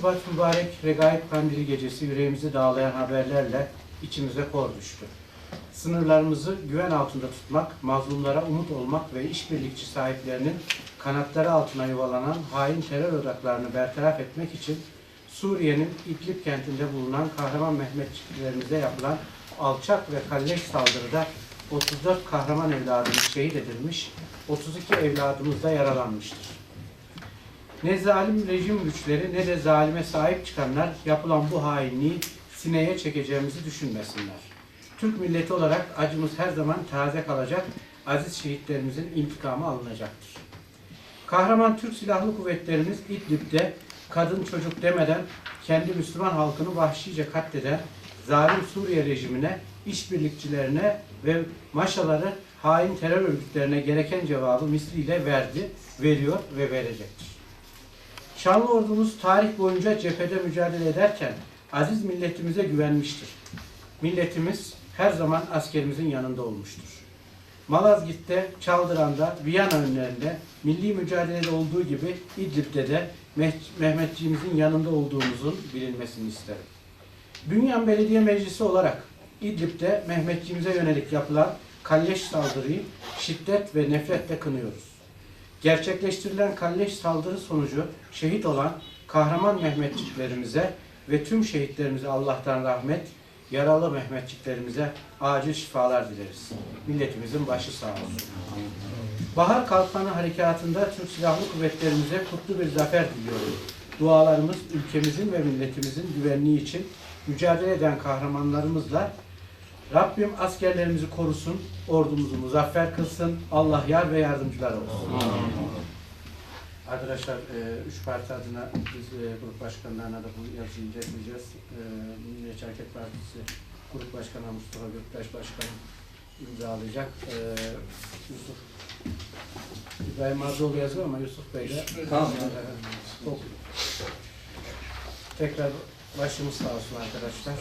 Şubat mübarek regaib kandili gecesi yüreğimizi dağlayan haberlerle içimize kor düştü. Sınırlarımızı güven altında tutmak, mazlumlara umut olmak ve işbirlikçi sahiplerinin kanatları altına yuvalanan hain terör odaklarını bertaraf etmek için Suriye'nin İdlib kentinde bulunan kahraman Mehmetçiklerimize yapılan alçak ve kalleş saldırıda 34 kahraman evladımız şehit edilmiş, 32 evladımız da yaralanmıştır. Ne zalim rejim güçleri ne de zalime sahip çıkanlar yapılan bu hainliği sineye çekeceğimizi düşünmesinler. Türk milleti olarak acımız her zaman taze kalacak, aziz şehitlerimizin intikamı alınacaktır. Kahraman Türk Silahlı Kuvvetlerimiz İdlib'de kadın çocuk demeden kendi Müslüman halkını vahşice katleden zalim Suriye rejimine, işbirlikçilerine ve maşaları hain terör örgütlerine gereken cevabı misliyle verdi, veriyor ve verecektir. Şanlı ordumuz tarih boyunca cephede mücadele ederken aziz milletimize güvenmiştir. Milletimiz her zaman askerimizin yanında olmuştur. Malazgirt'te, Çaldıran'da, Viyana önlerinde milli mücadelede olduğu gibi İdlib'de de Meh- Mehmetçiğimizin yanında olduğumuzun bilinmesini isterim. Bünyan Belediye Meclisi olarak İdlib'de Mehmetçiğimize yönelik yapılan kalleş saldırıyı şiddet ve nefretle kınıyoruz. Gerçekleştirilen kalleş saldırı sonucu şehit olan kahraman Mehmetçiklerimize ve tüm şehitlerimize Allah'tan rahmet, yaralı Mehmetçiklerimize acil şifalar dileriz. Milletimizin başı sağ olsun. Bahar Kalkmanı Harekatı'nda Türk Silahlı Kuvvetlerimize kutlu bir zafer diliyorum. Dualarımız ülkemizin ve milletimizin güvenliği için mücadele eden kahramanlarımızla Rabbim askerlerimizi korusun, ordumuzu muzaffer kılsın, Allah yar ve yardımcılar olsun. Arkadaşlar, e, üç parti adına biz e, grup başkanlarına da bu yazıyı inceleyeceğiz. E, Milliyetçi Hareket Partisi Grup Başkanı Mustafa Göktaş Başkanım imzalayacak. E, Yusuf İbrahim Arzoğlu yazıyor ama Yusuf Bey de Tamam. Çok. Tekrar başımız sağ olsun arkadaşlar.